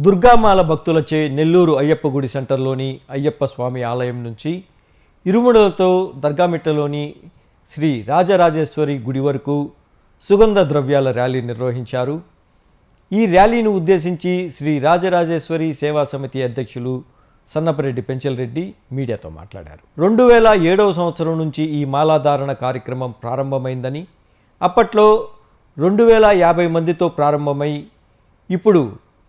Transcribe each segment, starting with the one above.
దుర్గామాల భక్తులచే నెల్లూరు అయ్యప్ప గుడి సెంటర్లోని అయ్యప్ప స్వామి ఆలయం నుంచి ఇరుముడలతో దర్గామిట్టలోని శ్రీ రాజరాజేశ్వరి గుడి వరకు సుగంధ ద్రవ్యాల ర్యాలీ నిర్వహించారు. ఈ ర్యాలీని ఉద్దేశించి శ్రీ రాజరాజేశ్వరి సేవా సమితి అధ్యక్షులు సన్నపరెడ్డి పెంచలరెడ్డి మీడియాతో మాట్లాడారు. రెండు వేల ఏడవ సంవత్సరం నుంచి ఈ మాలాధారణ కార్యక్రమం ప్రారంభమైందని అప్పట్లో రెండు వేల యాభై మందితో ప్రారంభమై ఇప్పుడు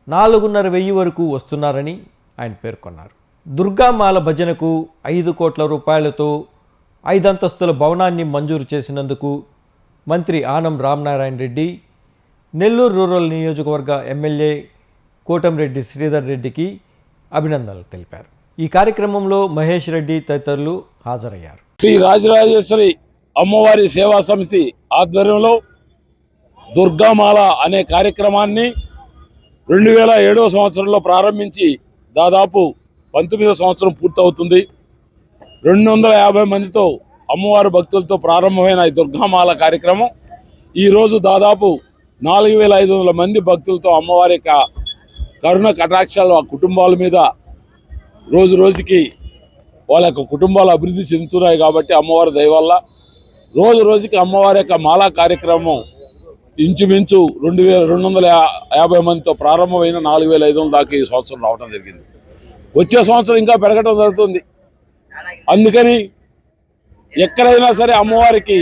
నాలుగున్నర వెయ్యి వరకు వస్తున్నారని ఆయన పేర్కొన్నారు. దుర్గామాల భజనకు ఐదు కోట్ల రూపాయలతో ఐదంతస్తుల భవనాన్ని మంజూరు చేసినందుకు మంత్రి ఆనం రామనారాయణ రెడ్డి నెల్లూరు రూరల్ నియోజకవర్గ ఎమ్మెల్యే కోటంరెడ్డి శ్రీధర్ రెడ్డికి అభినందనలు తెలిపారు. ఈ కార్యక్రమంలో మహేష్ రెడ్డి తదితరులు హాజరయ్యారు. శ్రీ రాజరాజేశ్వరి అమ్మవారి సేవా సమితి ఆధ్వర్యంలో దుర్గామాల అనే కార్యక్రమాన్ని రెండు వేల ఏడవ సంవత్సరంలో ప్రారంభించి దాదాపు పంతొమ్మిదవ సంవత్సరం పూర్తవుతుంది. రెండు వందల యాభై మందితో అమ్మవారి భక్తులతో ప్రారంభమైన ఈ దుర్గామాల కార్యక్రమం. ఈరోజు దాదాపు నాలుగు వేల ఐదు వందల మంది భక్తులతో అమ్మవారి యొక్క కరుణ కటాక్షాలు ఆ కుటుంబాల మీద రోజు రోజుకి వాళ్ళ యొక్క కుటుంబాలు అభివృద్ధి చెందుతున్నాయి కాబట్టి అమ్మవారి దయవల్ల రోజు రోజుకి అమ్మవారి యొక్క మాలా కార్యక్రమం ఇంచుమించు రెండు వేల రెండు వందల యా- యాభై మందితో ప్రారంభమైన నాలుగు వేల ఐదు వందల దాకా ఈ సంవత్సరం రావడం జరిగింది. వచ్చే సంవత్సరం ఇంకా పెరగడం జరుగుతుంది. అందుకని ఎక్కడైనా సరే అమ్మవారికి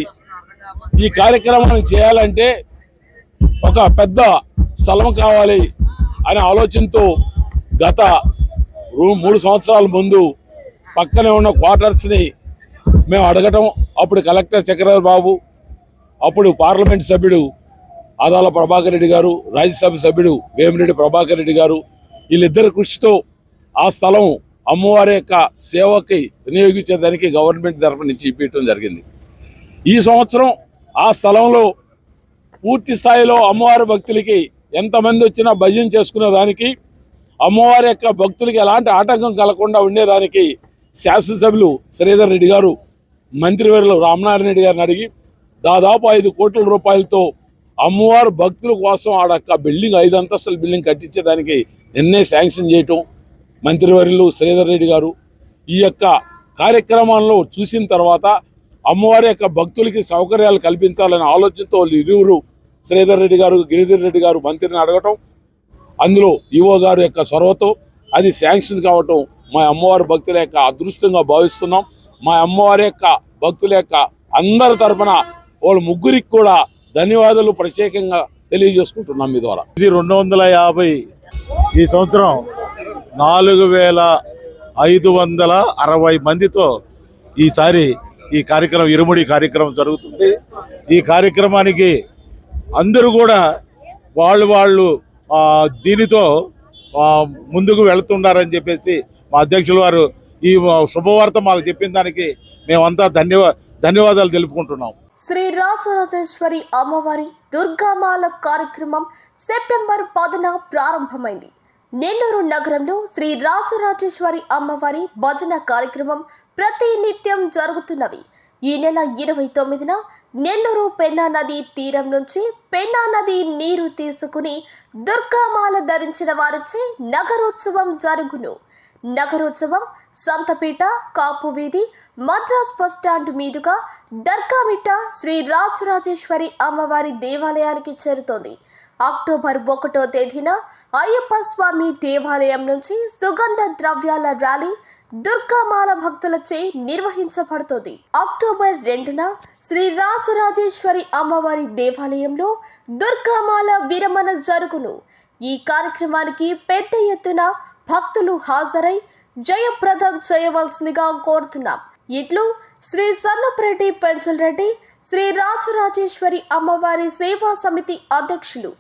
ఈ కార్యక్రమాన్ని చేయాలంటే ఒక పెద్ద స్థలం కావాలి అనే ఆలోచనతో గత రూ- మూడు సంవత్సరాల ముందు పక్కనే ఉన్న క్వార్టర్స్ని మేము అడగటం అప్పుడు కలెక్టర్ చక్రవర్తి బాబు అప్పుడు పార్లమెంట్ సభ్యుడు ఆదాల ప్రభాకర్ రెడ్డి గారు రాజ్యసభ సభ్యుడు వేమిరెడ్డి ప్రభాకర్ రెడ్డి గారు వీళ్ళిద్దరి కృషితో ఆ స్థలం అమ్మవారి యొక్క సేవకి వినియోగించేదానికి గవర్నమెంట్ తరఫు నుంచి ఇప్పించడం జరిగింది. ఈ సంవత్సరం ఆ స్థలంలో పూర్తి స్థాయిలో అమ్మవారి భక్తులకి ఎంతమంది వచ్చినా భజన చేసుకునే దానికి అమ్మవారి యొక్క భక్తులకి ఎలాంటి ఆటంకం కలగకుండా ఉండేదానికి శాసనసభ్యులు శ్రీధర్ రెడ్డి గారు మంత్రివర్యులు రామనారాయణ రెడ్డి గారిని అడిగి దాదాపు ఐదు కోట్ల రూపాయలతో అమ్మవారు భక్తుల కోసం ఆడక్క బిల్డింగ్ ఐదు అంతస్తుల బిల్డింగ్ కట్టించేదానికి నిన్నే శాంక్షన్ చేయటం మంత్రివర్యులు శ్రీధర్ రెడ్డి గారు. ఈ యొక్క కార్యక్రమాల్లో చూసిన తర్వాత అమ్మవారి యొక్క భక్తులకి సౌకర్యాలు కల్పించాలనే ఆలోచనతో వాళ్ళు ఇరువురు శ్రీధర్ రెడ్డి గారు గిరిధర్ రెడ్డి గారు మంత్రిని అడగటం అందులో ఈవో గారు యొక్క చొరవతో అది శాంక్షన్ కావటం మా అమ్మవారి భక్తుల యొక్క అదృష్టంగా భావిస్తున్నాం. మా అమ్మవారి యొక్క భక్తుల యొక్క అందరి తరపున వాళ్ళ ముగ్గురికి కూడా ధన్యవాదాలు ప్రత్యేకంగా తెలియజేసుకుంటున్నాం మీ ద్వారా. ఇది రెండు వందల యాభై ఈ సంవత్సరం నాలుగు వేల ఐదు వందల అరవై మందితో ఈసారి ఈ కార్యక్రమం ఇరుముడి కార్యక్రమం జరుగుతుంది. ఈ కార్యక్రమానికి అందరూ కూడా వాళ్ళు వాళ్ళు దీనితో ముందుకు వెళుతున్నారని చెప్పేసి మా అధ్యక్షుల వారు ఈ శుభవార్త మాకు చెప్పిన దానికి మేమంతా ధన్యవా ధన్యవాదాలు తెలుపుకుంటున్నాం. శ్రీ రాజరాజేశ్వరి అమ్మవారి దుర్గామాల కార్యక్రమం సెప్టెంబర్ పదున ప్రారంభమైంది. నెల్లూరు నగరంలో శ్రీ రాజరాజేశ్వరి అమ్మవారి భజన కార్యక్రమం ప్రతి నిత్యం జరుగుతున్నవి ఈ నెల ఇరవై తొమ్మిదిన నెల్లూరు పెన్నా నది తీరం నుంచి పెన్నా నది నీరు తీసుకుని దుర్గామాల ధరించిన వారిచే నగరోత్సవం జరుగును. నగరోత్సవం సంతపేట కాపు వీధి మద్రాస్ బస్ స్టాండ్ మీదుగా దర్గామిట్ట శ్రీ రాజరాజేశ్వరి అమ్మవారి దేవాలయానికి చేరుతోంది. అక్టోబర్ ఒకటో తేదీన అయ్యప్ప స్వామి దేవాలయం నుంచి సుగంధ ద్రవ్యాల ర్యాలీ దుర్గామాల భక్తులచే నిర్వహించబడుతుంది. అక్టోబర్ రెండున శ్రీ రాజరాజేశ్వరి అమ్మవారి దేవాలయంలో దుర్గామాల విరమణ జరుగును. ఈ కార్యక్రమానికి పెద్ద ఎత్తున భక్తులు హాజరై జయప్రదం చేయవలసిందిగా కోరుతున్నాం. ఇట్లు శ్రీ సన్నపరెడ్డి పెంచల్ రెడ్డి శ్రీ రాజరాజేశ్వరి అమ్మవారి సేవా సమితి అధ్యక్షులు